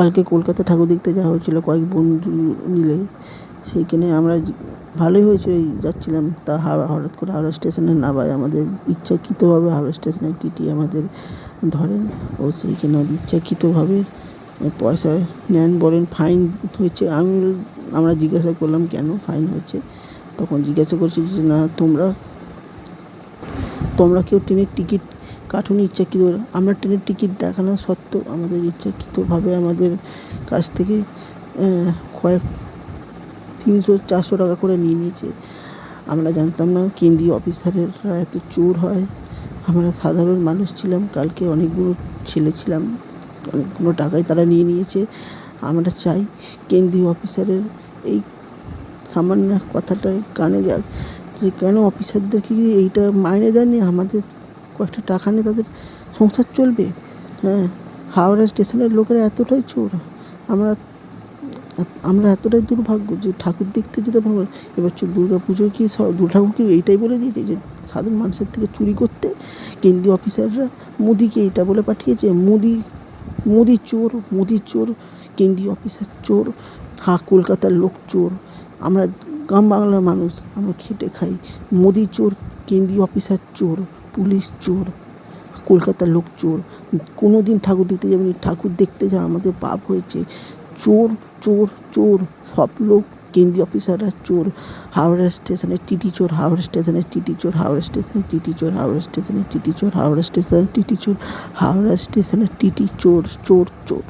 কালকে কলকাতা ঠাকুর দেখতে যাওয়া হয়েছিল, কয়েক বন্ধু মিলে। সেইখানে আমরা ভালোই হয়েছে যাচ্ছিলাম। তা হাওড়া হঠাৎ করে হাওড়া স্টেশনে নামায় আমাদের ইচ্ছাকৃতভাবে, হাওড়া স্টেশনে টিটি আমাদের ধরেন, ও সেইখানে ইচ্ছাকৃতভাবে পয়সা নেন বলেন, ফাইন হয়েছে। আমি আমরা জিজ্ঞাসা করলাম, কেন ফাইন হচ্ছে? তখন জিজ্ঞাসা করছি যে, না, তোমরা তোমরা কেউ ট্রেনের টিকিট কাটুনি ইচ্ছাকৃত আমরা ট্রেনের টিকিট দেখানো সত্ত্বেও আমাদের ইচ্ছাকৃতভাবে আমাদের কাছ থেকে কয়েক, তিনশো, চারশো টাকা করে নিয়ে নিয়েছে। আমরা জানতাম না কেন্দ্রীয় অফিসারেরা এত চোর হয়। আমরা সাধারণ মানুষ ছিলাম, কালকে অনেকগুলো ছেলে ছিলাম, অনেকগুলো টাকাই তারা নিয়ে নিয়েছে। আমরা চাই কেন্দ্রীয় অফিসারের এই সামান্য কথাটা কানে যাক যে কেন অফিসারদেরকে এইটা মাইনে দেয়নি আমাদের কয়েকটা টাকা নিয়ে তাদের সংসার চলবে? হ্যাঁ হাওড়া স্টেশনের লোকেরা এতটাই চোর। আমরা আমরা এতটাই দুর্ভাগ্য যে ঠাকুর দেখতে যেতে পারব এবার দুর্গা পুজো কি ঠাকুর কি এইটাই বলে দিয়েছে যে সাধারণ মানুষের থেকে চুরি করতে? কেন্দ্রীয় অফিসাররা মোদিকে এইটা বলে পাঠিয়েছে, মোদি মোদি চোর মোদি চোর, কেন্দ্রীয় অফিসার চোর, হা, কলকাতার লোক চোর, আমরা গ্রাম বাংলার মানুষ, আমরা খেটে খাই। মোদি চোর, কেন্দ্রীয় অফিসার চোর। পুলিশ চোর, কলকাতার লোক চোর। কোনো দিন ঠাকুর দেখতে যাবেনি, ঠাকুর দেখতে যা, আমাদের পাপ হয়েছে। চোর চোর চোর, সব লোক, কেন্দ্রীয় অফিসাররা চোর। হাওড়া স্টেশনে টিটি চোর, হাওড়া স্টেশনে টিটি চোর, হাওড়া স্টেশনে টিটি চোর, হাওড়া স্টেশনে টিটি চোর, হাওড়া স্টেশনে টিটি চোর, হাওড়া স্টেশনে টিটি চোর চোর চোর।